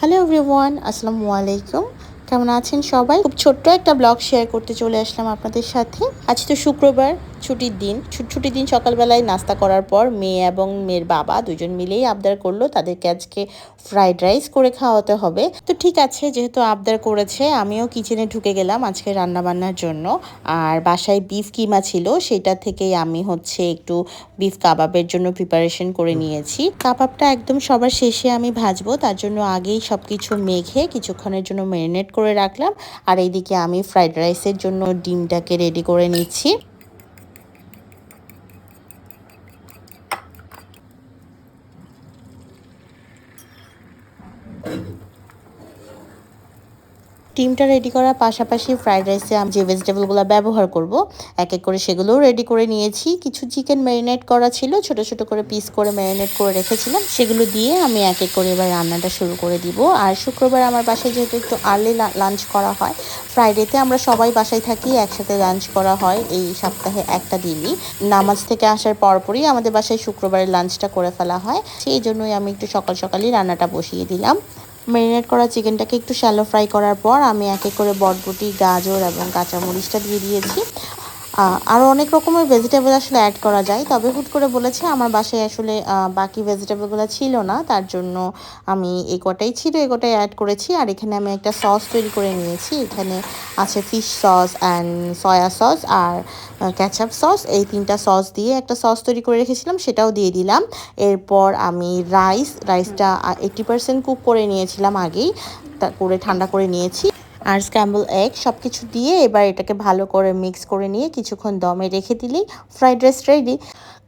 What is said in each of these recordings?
Hello everyone আসসালামু আলাইকুম কেমন আছেন সবাই? খুব ছোট্ট একটা ব্লগ শেয়ার করতে চলে আসলাম আপনাদের সাথে। আজ তো শুক্রবার ছুটির দিন ছুট ছুটির দিন সকালবেলায় নাস্তা করার পর মেয়ে এবং মেয়ের বাবা দুজন মিলেই আবদার করল তাদেরকে আজকে ফ্রাইড রাইস করে খাওয়াতে হবে। তো ঠিক আছে, যেহেতু আবদার করেছে, আমিও কিচেনে ঢুকে গেলাম আজকে রান্না বান্নার জন্য। আর বাসায় বিফ কিমা ছিল, সেটা থেকেই আমি হচ্ছে একটু বিফ কাবাবের জন্য প্রিপারেশন করে নিয়েছি। কাবাবটা একদম সবার শেষে আমি ভাজবো, তার জন্য আগেই সব কিছু মেখে কিছুক্ষণের জন্য ম্যারিনেট করে রাখলাম। আর এইদিকে আমি ফ্রাইড রাইসের জন্য ডিমটাকে রেডি করে নিচ্ছি। ডিমটা রেডি করার পাশাপাশি ফ্রাইড রাইসে আমি যে ভেজিটেবলগুলো ব্যবহার করব এক এক করে সেগুলোও রেডি করে নিয়েছি। কিছু চিকেন ম্যারিনেট করা ছিল, ছোট ছোট করে পিস করে ম্যারিনেট করে রেখেছিলাম। সেগুলো দিয়ে আমি এক এক করে এবার রান্নাটা শুরু করে দিব। আর শুক্রবার আমার বাসায় যেহেতু একটু আর্লি লাঞ্চ করা হয় ফ্রাইডেতে আমরা সবাই বাসায় থাকি, একসাথে লাঞ্চ করা হয় এই সপ্তাহে একটা দিনই। নামাজ থেকে আসার পরপরই আমাদের বাসায় শুক্রবারের লাঞ্চটা করে ফেলা হয়। সেই জন্যই আমি একটু সকাল সকালই রান্নাটা বসিয়ে দিলাম। ম্যারিনেট করা চিকেনটাকে একটু শ্যালো ফ্রাই করার পর আমি একে করে বটবটি গাজর এবং কাঁচামরিচটা দিয়ে দিয়েছি। আরও অনেক রকমের ভেজিটেবল আসলে অ্যাড করা যায়। তবে হুট করে বলেছে, আমার বাসায় আসলে বাকি ভেজিটেবলগুলো ছিল না। তার জন্য আমি এই কটাই ছিল এই কটাই অ্যাড করেছি। আর এখানে আমি একটা সস তৈরি করে নিয়েছি। এখানে আছে fish sauce and soya sauce R ketchup sauce এই তিনটা সস দিয়ে একটা সস তৈরি করে রেখেছিলাম, সেটাও দিয়ে দিলাম। এরপর আমি রাইস রাইসটা এইটি পার্সেন্ট কুক করে নিয়েছিলাম আগেই। তা করে, ঠান্ডা করে নিয়েছি। আর স্ক্যাম্বল এগ সব কিছু দিয়ে এবার এটাকে ভালো করে মিক্স করে নিয়ে কিছুক্ষণ দমে রেখে দিলেই ফ্রাইড রাইস রেডি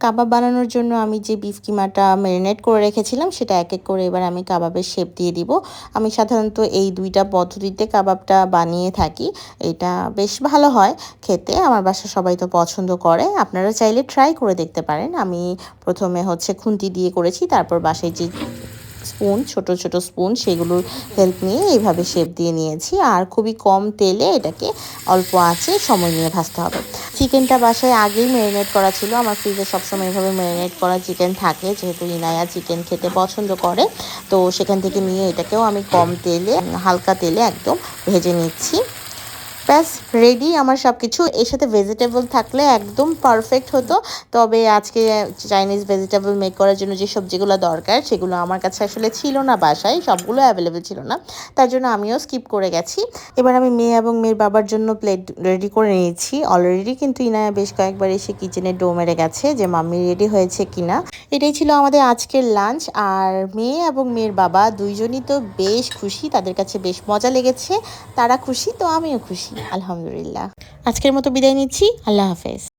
কাবাব বানানোর জন্য আমি যে বিফ কিমাটা ম্যারিনেট করে রেখেছিলাম, সেটা এক এক করে এবার আমি কাবাবের শেপ দিয়ে দিব। আমি সাধারণত এই দুইটা পদ্ধতিতে কাবাবটা বানিয়ে থাকি, এটা বেশ ভালো হয় খেতে, আমার বাসা সবাই তো পছন্দ করে। আপনারা চাইলে ট্রাই করে দেখতে পারেন। আমি প্রথমে হচ্ছে খুন্তি দিয়ে করেছি, তারপর বাসায় যে স্পুন ছোট ছোট স্পুন সেগুলোর হেল্প নিয়ে এইভাবে শেপ দিয়ে নিয়েছি। আর খুবই কম তেলে এটাকে অল্প আঁচে সময় নিয়ে ভাজতে হবে। চিকেনটা বাসায় আগেই ম্যারিনেট করা ছিল। আমার ফ্রিজে সবসময় এভাবে ম্যারিনেট করা চিকেন থাকে। যেহেতু ইনায়া চিকেন খেতে পছন্দ করে, তো সেখান থেকে নিয়ে এটাকেও আমি কম তেলে, হালকা তেলে একদম ভেজে নিচ্ছি। ব্যাস রেডি আমার সব কিছু এর সাথে ভেজিটেবল থাকলে একদম পারফেক্ট হতো। তবে আজকে চাইনিজ ভেজিটেবল মেক করার জন্য যে সবজিগুলো দরকার, সেগুলো আমার কাছে আসলে ছিল না বাসায়, সবগুলো অ্যাভেলেবেল ছিল না। তার জন্য আমিও স্কিপ করে গেছি। এবার আমি মেয়ে এবং মেয়ের বাবার জন্য প্লেট রেডি করে নিয়েছি। অলরেডি কিন্তু ইনায়া বেশ কয়েকবার এসে কিচেনে ডো মেরে গেছে যে, মাম্মি রেডি হয়েছে কিনা? এটাই ছিল আমাদের আজকের লাঞ্চ আর মেয়ে এবং মেয়ের বাবা দুইজনই তো বেশ খুশি, তাদের কাছে বেশ মজা লেগেছে। তারা খুশি, তো আমিও খুশি। আলহামদুলিল্লাহ। আজকের মতো বিদায় নিচ্ছি। আল্লাহ হাফেজ।